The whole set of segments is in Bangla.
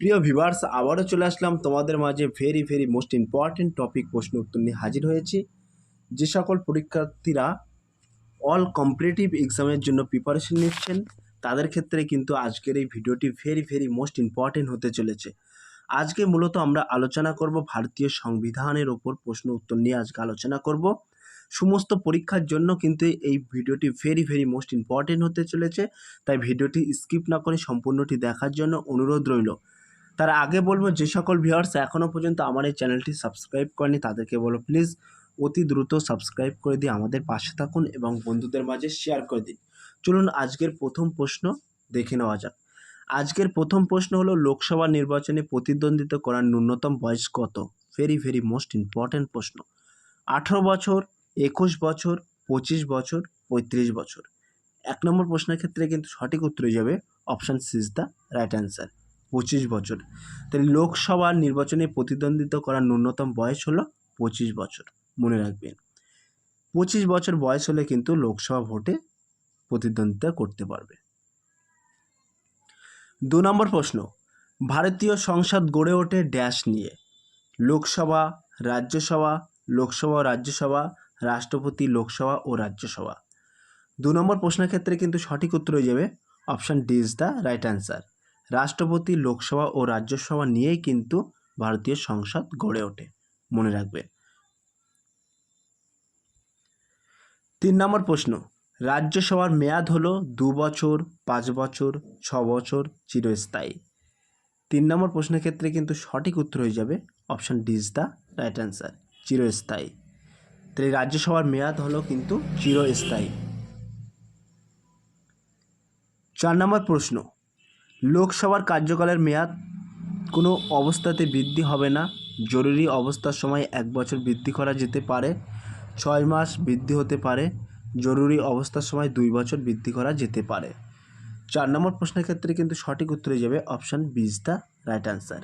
প্রিয় ভিভার্স আবারও চলে আসলাম তোমাদের মাঝে very very most important topic প্রশ্ন উত্তর নিয়ে হাজির হয়েছি। যে সকল পরীক্ষার্থীরা অল কম্পিটিটিভ এক্সামের জন্য প্রিপারেশন নিচ্ছেন, তাদের ক্ষেত্রে কিন্তু আজকের এই ভিডিওটি ভেরি ভেরি মোস্ট ইম্পর্ট্যান্ট হতে চলেছে। আজকে মূলত আমরা আলোচনা করব ভারতীয় সংবিধানের ওপর প্রশ্ন উত্তর নিয়ে আজকে আলোচনা করব। সমস্ত পরীক্ষার জন্য কিন্তু এই ভিডিওটি ভেরি ভেরি মোস্ট ইম্পর্ট্যান্ট হতে চলেছে, তাই ভিডিওটি স্কিপ না করে সম্পূর্ণটি দেখার জন্য অনুরোধ রইল। তার আগে বলব, যে সকল ভিউয়ার্স এখনও পর্যন্ত আমার এই চ্যানেলটি সাবস্ক্রাইব করেনি, তাদেরকে বলো প্লিজ অতি দ্রুত সাবস্ক্রাইব করে দিয়ে আমাদের পাশে থাকুন এবং বন্ধুদের মাঝে শেয়ার করে দিন। চলুন আজকের প্রথম প্রশ্ন দেখে নেওয়া যাক। আজকের প্রথম প্রশ্ন হলো, লোকসভা নির্বাচনে প্রতিদ্বন্দ্বিতা করার ন্যূনতম বয়স কত? ভেরি ভেরি মোস্ট ইম্পর্ট্যান্ট প্রশ্ন। আঠেরো বছর, একুশ বছর, পঁচিশ বছর, পঁয়ত্রিশ বছর। এক নম্বর প্রশ্নের ক্ষেত্রে কিন্তু সঠিক উত্তর যাবে option C is the right answer পঁচিশ বছর। তাহলে লোকসভা নির্বাচনে প্রতিদ্বন্দ্বিতা করার ন্যূনতম বয়স হলো পঁচিশ বছর। মনে রাখবেন, পঁচিশ বছর বয়স হলে কিন্তু লোকসভা ভোটে প্রতিদ্বন্দ্বিতা করতে পারবে। দু নম্বর প্রশ্ন, ভারতীয় সংসদ গড়ে ওঠে ড্যাশ নিয়ে। লোকসভা, রাজ্যসভা লোকসভা রাজ্যসভা, রাষ্ট্রপতি, লোকসভা ও রাজ্যসভা। দু নম্বর প্রশ্নের ক্ষেত্রে কিন্তু সঠিক উত্তর হয়ে যাবে option D is the right answer. রাষ্ট্রপতি, লোকসভা ও রাজ্যসভা নিয়েই কিন্তু ভারতীয় সংসদ গড়ে ওঠে। মনে রাখবে। তিন নম্বর প্রশ্ন। রাজ্যসভার মেয়াদ হলো দু বছর, পাঁচ বছর, ছ বছর চিরস্থায়ী। তিন নম্বর প্রশ্নের ক্ষেত্রে কিন্তু সঠিক উত্তর হয়ে যাবে option D is the right answer, চিরস্থায়ী। তাহলে রাজ্যসভার মেয়াদ হলো কিন্তু চিরস্থায়ী। চার নম্বর প্রশ্ন। লোকসভার কার্যকালের মেয়াদ কোনো অবস্থাতে বৃদ্ধি হবে না। জরুরি অবস্থার সময় এক বছর বৃদ্ধি করা যেতে পারে, ছয় মাস বৃদ্ধি হতে পারে, জরুরি অবস্থার সময় দুই বছর বৃদ্ধি করা যেতে পারে। চার নম্বর প্রশ্নের ক্ষেত্রে কিন্তু সঠিক উত্তরে যাবে option B is the right answer.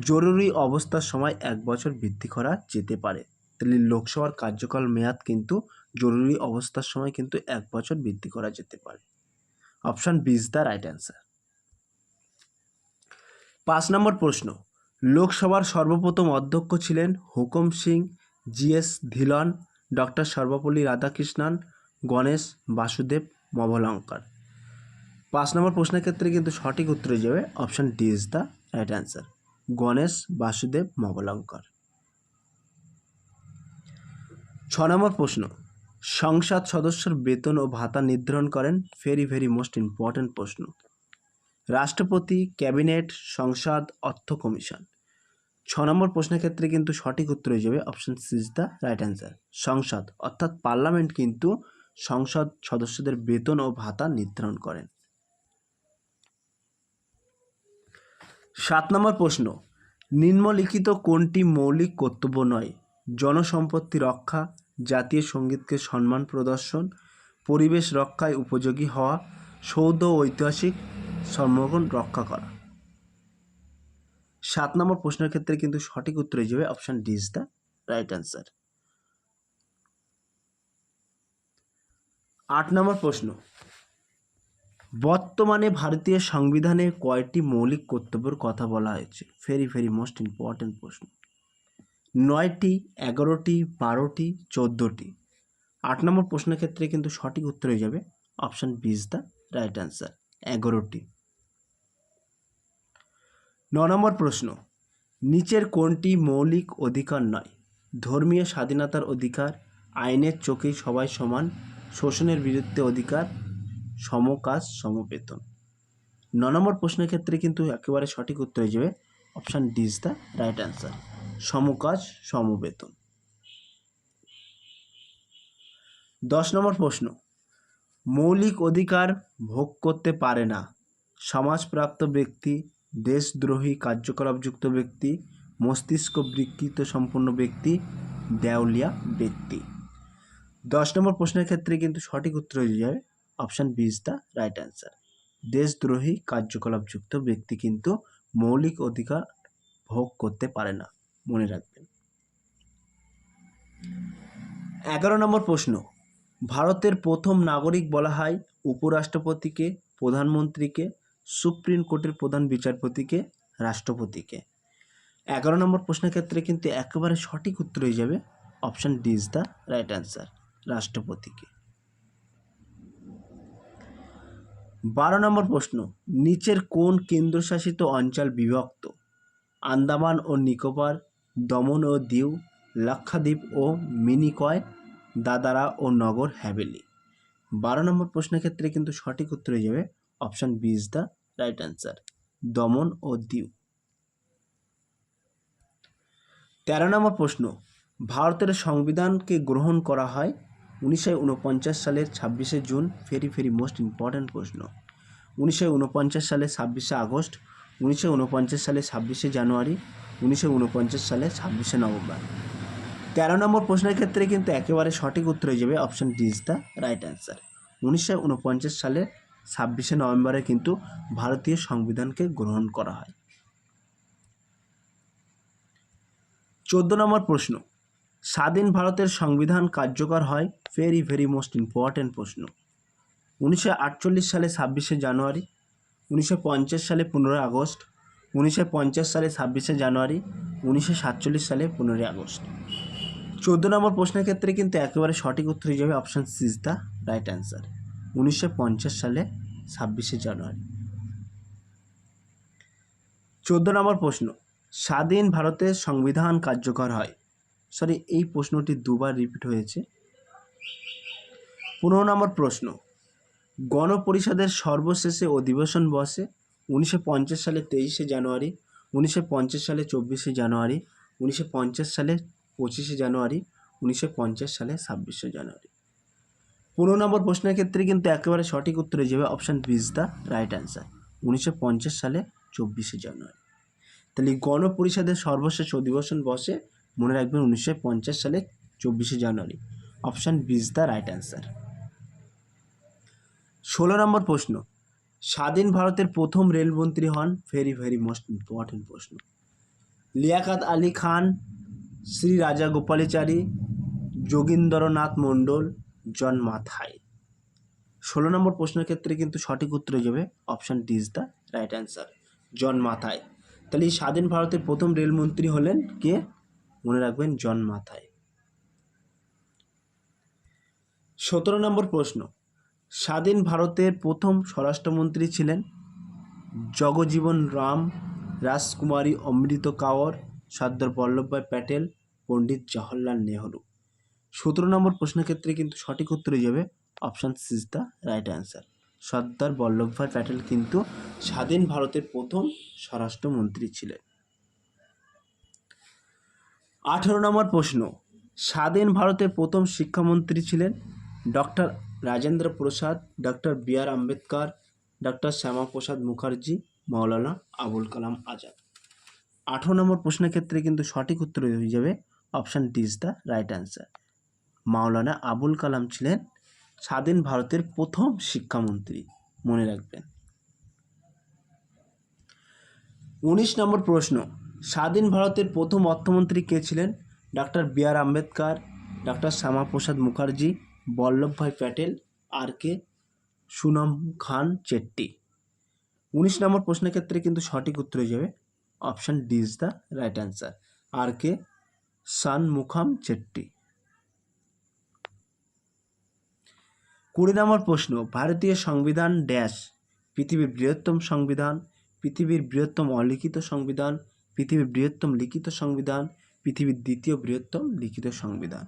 জরুরি অবস্থার সময় এক বছর বৃদ্ধি করা যেতে পারে। তাহলে লোকসভার কার্যকাল মেয়াদ কিন্তু জরুরি অবস্থার সময় কিন্তু এক বছর বৃদ্ধি করা যেতে পারে। Option B is the right answer. পাঁচ নম্বর প্রশ্ন। লোকসভার সর্বপ্রথম অধ্যক্ষ ছিলেন হুকুম সিং জিএস ধিলন, ডক্টর সর্বপল্লী রাধাকৃষ্ণন, গণেশ বাসুদেব মভলঙ্কর পাঁচ নম্বর প্রশ্নের ক্ষেত্রে কিন্তু সঠিক উত্তর যাবে option D is the right answer, Ganesh Vasudev Mavalankar ছ নম্বর প্রশ্ন, সংসদ সদস্যর বেতন ও ভাতা নির্ধারণ করেন ভেরি ভেরি মোস্ট ইম্পর্ট্যান্ট প্রশ্ন। রাষ্ট্রপতি, ক্যাবিনেট, সংসদ, অর্থ কমিশন। ছ নম্বর প্রশ্নের ক্ষেত্রে কিন্তু সঠিক উত্তর হয়ে যাবে option C is the right answer. সংসদ, অর্থাৎ পার্লামেন্ট কিন্তু সংসদ সদস্যদের বেতন ও ভাতা নির্ধারণ করেন। সাত নম্বর প্রশ্ন, নিম্নলিখিত কোনটি মৌলিক কর্তব্য নয়? জনসম্পত্তি রক্ষা, জাতীয় সঙ্গীতকে সম্মান প্রদর্শন, পরিবেশ রক্ষায় উপযোগী হওয়া, সৌধ ঐতিহাসিক সংরক্ষণ রক্ষা করা। সাত নম্বর প্রশ্নের ক্ষেত্রে কিন্তু সঠিক উত্তর হয়ে যাবে option D is the right answer আট নম্বর প্রশ্ন। বর্তমানে ভারতীয় সংবিধানে কয়টি মৌলিক কর্তব্যের কথা বলা হয়েছে? ভেরি ভেরি মোস্ট ইম্পর্ট্যান্ট প্রশ্ন। নয়টি, এগারোটি, বারোটি, চোদ্দোটি। আট নম্বর প্রশ্নের ক্ষেত্রে কিন্তু সঠিক উত্তর হয়ে যাবে option B is the right answer এগারোটি। ন নম্বর প্রশ্ন, নিচের কোনটি মৌলিক অধিকার নয়? ধর্মীয় স্বাধীনতার অধিকার, আইনের চোখেই সবাই সমান, শোষণের বিরুদ্ধে অধিকার, সমকাজ, সমবেতন। ন নম্বর প্রশ্নের ক্ষেত্রে কিন্তু একেবারে সঠিক উত্তর হয়ে যাবে option D is the right answer. সমকাজ, সমবেতন। দশ নম্বর প্রশ্ন, মৌলিক অধিকার ভোগ করতে পারে না। সমাজপ্রাপ্ত ব্যক্তি দেশদ্রোহী কার্যকলাপযুক্ত ব্যক্তি মস্তিষ্ক বিকৃত সম্পন্ন ব্যক্তি দেওলিয়া ব্যক্তি। দশ নম্বর প্রশ্নের ক্ষেত্রে কিন্তু সঠিক উত্তর হয়ে যাবে option B is the right answer. দেশদ্রোহী কার্যকলাপযুক্ত ব্যক্তি কিন্তু মৌলিক অধিকার ভোগ করতে পারে না, মনে রাখবেন। এগারো নম্বর প্রশ্ন, ভারতের প্রথম নাগরিক বলা হয় উপরাষ্ট্রপতিকে, প্রধানমন্ত্রীকে সুপ্রিম কোর্টের প্রধান বিচারপতিকে, রাষ্ট্রপতিকে। এগারো নম্বর প্রশ্নের ক্ষেত্রে কিন্তু একেবারে সঠিক উত্তর হয়ে যাবে option D is the right answer, রাষ্ট্রপতিকে। বারো নম্বর প্রশ্ন, নিচের কোন কেন্দ্রশাসিত অঞ্চল বিভক্ত? আন্দামান ও নিকোবর, দমন ও দিউ, লাক্ষাদ্বীপ ও মিনিকয়, দাদারা ও নগর হ্যাভেলি। বারো নম্বর প্রশ্নের ক্ষেত্রে কিন্তু সঠিক উত্তর হয়ে যাবে option B is the right answer, Daman ও দিউ। তেরো নম্বর প্রশ্ন, ভারতের সংবিধানকে গ্রহণ করা হয় উনিশশো উনপঞ্চাশ সালের ছাব্বিশে জুন ভেরি ভেরি মোস্ট ইম্পর্ট্যান্ট প্রশ্ন। উনিশশো উনপঞ্চাশ সালে ছাব্বিশে আগস্ট, উনিশশো উনপঞ্চাশ সালে ছাব্বিশে জানুয়ারি, উনিশশো উনপঞ্চাশ সালে ছাব্বিশে নভেম্বর। তেরো নম্বর প্রশ্নের ক্ষেত্রে কিন্তু একেবারে সঠিক উত্তর হয়ে যাবে option D is the right answer. উনিশশো উনপঞ্চাশ সালে ছাব্বিশে নভেম্বরে কিন্তু ভারতীয় সংবিধানকে গ্রহণ করা হয়। চোদ্দ নম্বর প্রশ্ন, স্বাধীন ভারতের সংবিধান কার্যকর হয়? ভেরি ভেরি মোস্ট ইম্পর্ট্যান্ট প্রশ্ন। উনিশশো আটচল্লিশ সালে ছাব্বিশে জানুয়ারি, উনিশশো পঞ্চাশ সালে পনেরোই আগস্ট, উনিশশো পঞ্চাশ সালে ছাব্বিশে জানুয়ারি, উনিশশো সাতচল্লিশ সালে পনেরোই আগস্ট। চোদ্দ নম্বর প্রশ্নের ক্ষেত্রে কিন্তু একেবারে সঠিক উত্তর হিসেবে option C is the right answer উনিশশো পঞ্চাশ সালে ছাব্বিশে জানুয়ারি। চোদ্দ নম্বর প্রশ্ন, স্বাধীন ভারতের সংবিধান কার্যকর হয়? সরি এই প্রশ্নটি দুবার রিপিট হয়েছে। পনেরো নম্বর প্রশ্ন, গণপরিষদের সর্বশেষে অধিবেশন বসে উনিশশো পঞ্চাশ সালে তেইশে জানুয়ারি, উনিশশো পঞ্চাশ সালে চব্বিশে জানুয়ারি, উনিশশো পঞ্চাশ সালে পঁচিশে জানুয়ারি, উনিশশো পঞ্চাশ সালে ছাব্বিশে জানুয়ারি। পনেরো নম্বর প্রশ্নের ক্ষেত্রে কিন্তু একেবারে সঠিক উত্তর হয়ে যাবে option B is the right answer উনিশশো পঞ্চাশ সালে চব্বিশে জানুয়ারি। তাহলে গণপরিষদের সর্বশেষ অধিবেশন বসে মনে রাখবেন উনিশশো পঞ্চাশ সালে চব্বিশে জানুয়ারি। Option B is the right answer ষোলো নম্বর প্রশ্ন, স্বাধীন ভারতের প্রথম রেলমন্ত্রী হন? ভেরি ভেরি মোস্ট ইম্পর্টেন্ট প্রশ্ন। লিয়াকাত আলী খান, শ্রী রাজা গোপালাচারী যোগীন্দ্রনাথ মণ্ডল জন মাথাই ষোলো নম্বর প্রশ্নের ক্ষেত্রে কিন্তু সঠিক উত্তর যাবে option D is the right answer জন মাথায় তাহলে এই স্বাধীন ভারতের প্রথম রেলমন্ত্রী হলেন কে? মনে রাখবেন জন মাথায় সতেরো নম্বর প্রশ্ন, স্বাধীন ভারতের প্রথম স্বরাষ্ট্রমন্ত্রী ছিলেন জগজীবন রাম রাজকুমারী অমৃত কাওর, সর্দার বল্লভভাই প্যাটেল, পণ্ডিত জওহরলাল নেহরু। সতেরো নম্বর প্রশ্নের ক্ষেত্রে কিন্তু সঠিক উত্তর হয়ে যাবে option C is the right answer Sardar Vallabhbhai Patel কিন্তু স্বাধীন ভারতের প্রথম স্বরাষ্ট্রমন্ত্রী ছিলেন। আঠেরো নম্বর প্রশ্ন, স্বাধীন ভারতের প্রথম শিক্ষামন্ত্রী ছিলেন doctor Rajendra Prasad, doctor B R Ambedkar, doctor Shyama Prasad Mukherjee, Maulana Abul Kalam Azad. আঠেরো নম্বর প্রশ্নের ক্ষেত্রে কিন্তু সঠিক উত্তর হয়ে যাবে option D is the right answer Maulana Abul Kalam ছিলেন স্বাধীন ভারতের প্রথম শিক্ষামন্ত্রী। মনে রাখবেন। উনিশ নম্বর প্রশ্ন, স্বাধীন ভারতের প্রথম অর্থমন্ত্রী কে ছিলেন? Doctor B R Ambedkar doctor Shyama Prasad Mukherjee Vallabhbhai Patel, R K? Shanmukham Chetty. উনিশ নম্বর প্রশ্নের ক্ষেত্রে কিন্তু সঠিক উত্তর হয়ে যাবে। Option D is the right answer. R K? Shanmukham Chetty. কুড়ি নম্বর প্রশ্ন, ভারতীয় সংবিধান ড্যাশ, পৃথিবীর বৃহত্তম সংবিধান, পৃথিবীর বৃহত্তম অলিখিত সংবিধান, পৃথিবীর বৃহত্তম লিখিত সংবিধান, পৃথিবীর দ্বিতীয় বৃহত্তম লিখিত সংবিধান।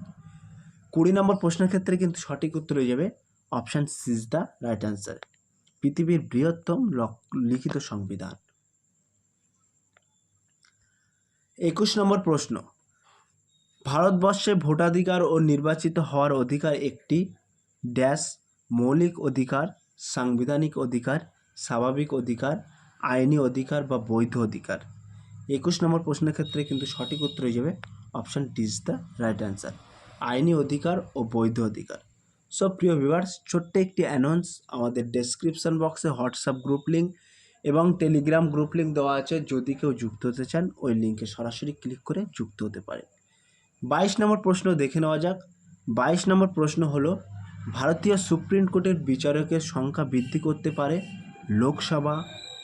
কুড়ি নম্বর প্রশ্নের ক্ষেত্রে কিন্তু সঠিক উত্তর হয়ে যাবে option C is the right answer, পৃথিবীর বৃহত্তম লিখিত সংবিধান। একুশ নম্বর প্রশ্ন, ভারতবর্ষে ভোটাধিকার ও নির্বাচিত হওয়ার অধিকার একটি ড্যাশ মৌলিক অধিকার, সাংবিধানিক অধিকার, স্বাভাবিক অধিকার, আইনি অধিকার বা বৈধ অধিকার। একুশ নম্বর প্রশ্নের ক্ষেত্রে কিন্তু সঠিক উত্তর হয়ে যাবে option D is the right answer. আইনি অধিকার ও বৈধ অধিকার। সব প্রিয় ভিভার্স ছোট্ট একটি অ্যানাউন্স, আমাদের ডেসক্রিপশন বক্সে হোয়াটসঅ্যাপ গ্রুপ লিঙ্ক এবং টেলিগ্রাম গ্রুপ লিঙ্ক দেওয়া আছে। যদি কেউ যুক্ত হতে চান, ওই লিঙ্কে সরাসরি ক্লিক করে যুক্ত হতে পারে বাইশ নম্বর প্রশ্ন দেখে নেওয়া যাক। বাইশ নম্বর প্রশ্ন হলো ভারতীয় সুপ্রিম কোর্টের বিচারকের সংখ্যা বৃদ্ধি করতে পারে লোকসভা,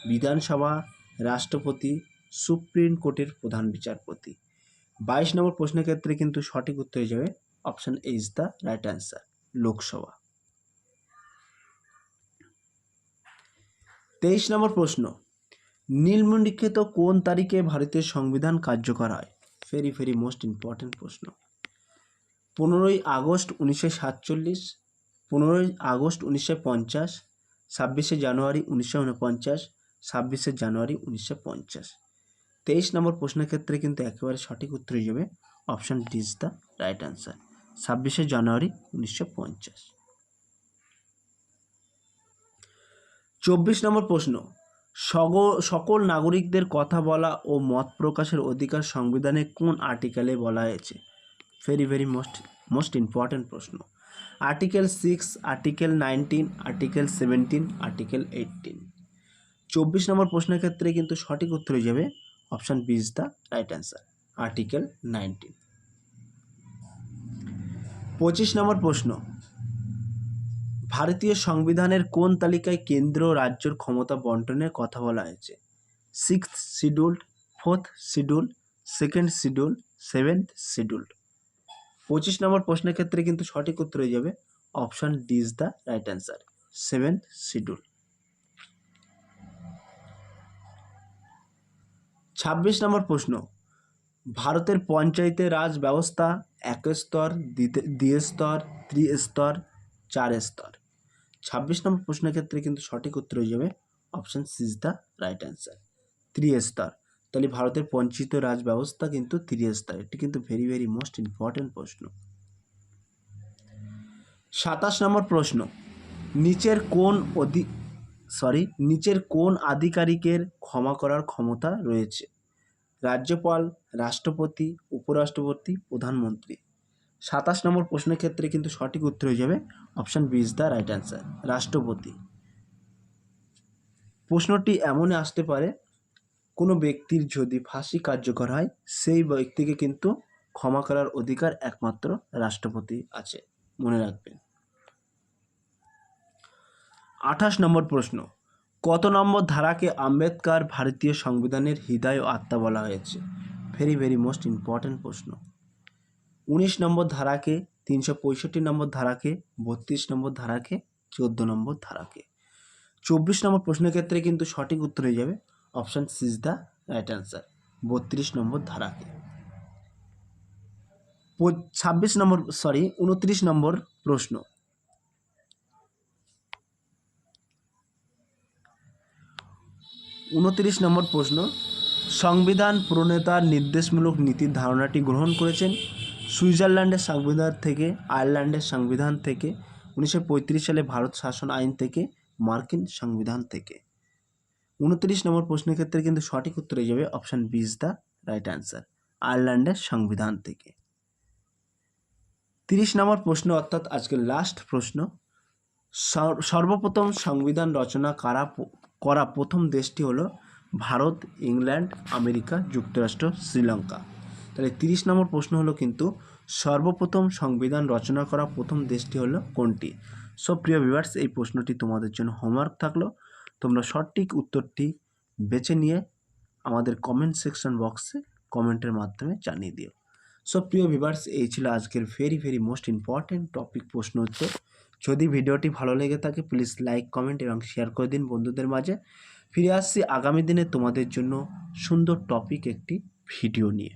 বিধানসভা, রাষ্ট্রপতি, সুপ্রিম কোর্টের প্রধান বিচারপতি। বাইশ নম্বর প্রশ্নের ক্ষেত্রে কিন্তু সঠিক উত্তর যাবে option A is the right answer Lok Sabha. তেইশ নম্বর প্রশ্ন নিম্নলিখিত কোন তারিখে ভারতের সংবিধান কার্যকর হয়? ভেরি ভেরি মোস্ট ইম্পর্টেন্ট প্রশ্ন। পনেরোই আগস্ট উনিশশো সাতচল্লিশ পনেরোই আগস্ট উনিশশো পঞ্চাশ, ছাব্বিশে জানুয়ারি উনিশশো উনপঞ্চাশ, ছাব্বিশে জানুয়ারি উনিশশো পঞ্চাশ। তেইশ নম্বর প্রশ্নের ক্ষেত্রে কিন্তু একেবারে সঠিক উত্তর হিসেবে option D is the right answer, ছাব্বিশে জানুয়ারি উনিশশো পঞ্চাশ। চব্বিশ নম্বর প্রশ্ন, সগ, সকল নাগরিকদের কথা বলা ও মত প্রকাশের অধিকার সংবিধানে কোন আর্টিকেলে বলা হয়েছে? Very very most most important প্রশ্ন। Article six article nineteen article seventeen article eighteen চব্বিশ নম্বর প্রশ্নের ক্ষেত্রে কিন্তু সঠিক উত্তর হয়ে যাবে option B is the right answer article nineteen পঁচিশ নম্বর প্রশ্ন, ভারতীয় সংবিধানের কোন তালিকায় কেন্দ্র রাজ্যের ক্ষমতা বন্টনের কথা বলা হয়েছে? Six schedule fourth schedule second schedule seventh schedule পঁচিশ নম্বর প্রশ্নের ক্ষেত্রে কিন্তু সঠিক উত্তর হয়ে যাবে option D is the right answer seven schedule ছাব্বিশ নম্বর প্রশ্ন, ভারতের পঞ্চায়েতের রাজ ব্যবস্থা এক স্তর, দ্বিতে- দ্বিস্তর ত্রিস্তর চার স্তর। ছাব্বিশ নম্বর প্রশ্নের ক্ষেত্রে কিন্তু সঠিক উত্তর হয়ে যাবে option C is the right answer ত্রিস্তর তাহলে ভারতের পঞ্চিত রাজ ব্যবস্থা কিন্তু ত্রিস্তর এটি কিন্তু ভেরি ভেরি মোস্ট ইম্পর্টেন্ট প্রশ্ন। সাতাশ নম্বর প্রশ্ন, নিচের কোন অধি সরি নিচের কোন আধিকারিকের ক্ষমা করার ক্ষমতা রয়েছে? রাজ্যপাল, রাষ্ট্রপতি, উপরাষ্ট্রপতি, প্রধানমন্ত্রী। সাতাশ নম্বর প্রশ্নের ক্ষেত্রে কিন্তু সঠিক উত্তর হয়ে যাবে option B is the right answer রাষ্ট্রপতি। প্রশ্নটি এমনই আসতে পারে কোনো ব্যক্তির যদি ফাঁসি কার্যকর হয়, সেই ব্যক্তিকে কিন্তু ক্ষমা করার অধিকার একমাত্র রাষ্ট্রপতি আছে। মনে রাখবেন। আঠাশ নম্বর প্রশ্ন। কত নম্বর ধারাকে আম্বেদকর ভারতীয় সংবিধানের হৃদয় ও আত্মা বলা হয়েছে? ভেরি ভেরি মোস্ট ইম্পর্ট্যান্ট প্রশ্ন। উনিশ নম্বর ধারাকে, তিনশো পঁয়ষট্টি নম্বর ধারাকে, বত্রিশ নম্বর ধারাকে, চোদ্দ নম্বর ধারাকে। চব্বিশ নম্বর প্রশ্নের ক্ষেত্রে কিন্তু সঠিক উত্তর হয়ে যাবে। Option C is the right answer. বত্রিশ নম্বর ধারাকে। ছাব্বিশ নম্বর, সরি, উনত্রিশ নম্বর প্রশ্ন। উনত্রিশ নম্বর প্রশ্ন, সংবিধান প্রণেতার নির্দেশমূলক নীতির ধারণাটি গ্রহণ করেছেন সুইজারল্যান্ডের সংবিধান থেকে, আয়ারল্যান্ডের সংবিধান থেকে, উনিশশো পঁয়ত্রিশ সালে ভারত শাসন আইন থেকে, মার্কিন সংবিধান থেকে। উনত্রিশ নম্বর প্রশ্নের ক্ষেত্রে কিন্তু সঠিক উত্তর হয়ে যাবে option B is the right answer আয়ারল্যান্ডের সংবিধান থেকে। তিরিশ নম্বর প্রশ্ন অর্থাৎ আজকের লাস্ট প্রশ্ন, সর- সর্বপ্রথম সংবিধান রচনা কারা করা প্রথম দেশটি হলো ভারত, ইংল্যান্ড, আমেরিকা, যুক্তরাষ্ট্র, শ্রীলঙ্কা। তাহলে তিরিশ নম্বর প্রশ্ন হলো কিন্তু সর্বপ্রথম সংবিধান রচনা করা প্রথম দেশটি হলো কোনটি? সব প্রিয় ভিউয়ার্স এই প্রশ্নটি তোমাদের জন্য হোমওয়ার্ক থাকল। তোমরা সঠিক উত্তরটি বেছে নিয়ে আমাদের কমেন্ট সেকশন বক্সে কমেন্টের মাধ্যমে জানিয়ে দিও। সো প্রিয় ভিভার্স এই ছিল আজকের very very most important topic প্রশ্ন উত্তর। যদি ভিডিওটি ভালো লেগে থাকে প্লিজ লাইক কমেন্ট এবং শেয়ার করে দিন বন্ধুদের মাঝে। ফিরে আসছি আগামী দিনে তোমাদের জন্য সুন্দর টপিক একটি ভিডিও নিয়ে।